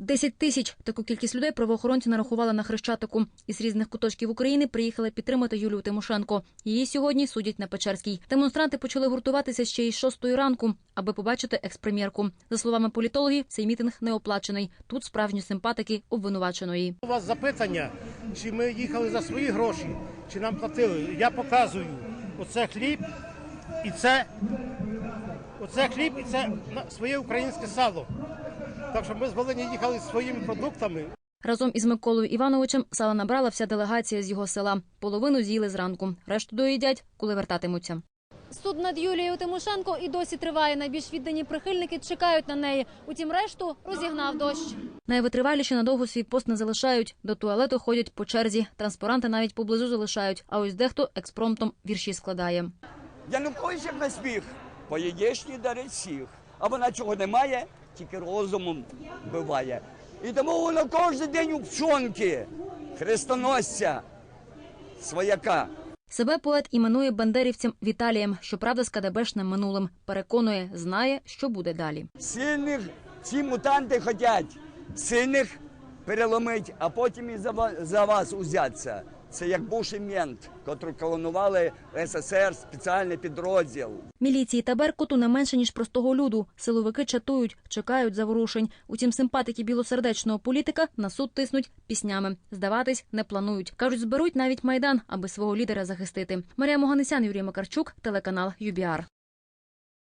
10 тисяч таку кількість людей правоохоронці нарахували на хрещатику. Із різних куточків України приїхали підтримати Юлію Тимошенко. Її сьогодні судять на Печерській. Демонстранти почали гуртуватися ще із шостої ранку, аби побачити експрем'єрку. За словами політологів, цей мітинг не оплачений. Тут справжні симпатики обвинуваченої. У вас запитання, чи ми їхали за свої гроші, чи нам платили. Я показую. Оце хліб і це. Оце хліб і це своє українське сало. Так що ми з Волині їхали зі своїми продуктами. Разом із Миколою Івановичем сала набрала вся делегація з його села. Половину з'їли зранку. Решту доїдять, коли вертатимуться. Суд над Юлією Тимошенко і досі триває. Найбільш віддані прихильники чекають на неї. Утім, решту розігнав дощ. Найвитриваліші надовго свій пост не залишають. До туалету ходять по черзі. Транспаранти навіть поблизу залишають. А ось дехто експромтом вірші складає. Янукович як на сміх, по яєчні дарить всіх. А вона чого немає, тільки розумом биває. І тому вона кожен день у пчонки, хрестоносця, свояка. Себе поет іменує бандерівцем Віталієм, щоправда, з КДБшним минулим. Переконує, знає, що буде далі. Сильних ці мутанти хочуть сильних переломити, а потім і за, за вас узяться. Це як бувший мент, котрий колонували СССР спеціальний підрозділ. Міліції та Беркуту не менше ніж простого люду. Силовики чатують, чекають заворушень. Утім, симпатики білосердечного політика на суд тиснуть піснями. Здаватись не планують. кажуть, зберуть навіть майдан, аби свого лідера захистити. Марія Моганесян, Юрій Макарчук, телеканал ЮБІАР.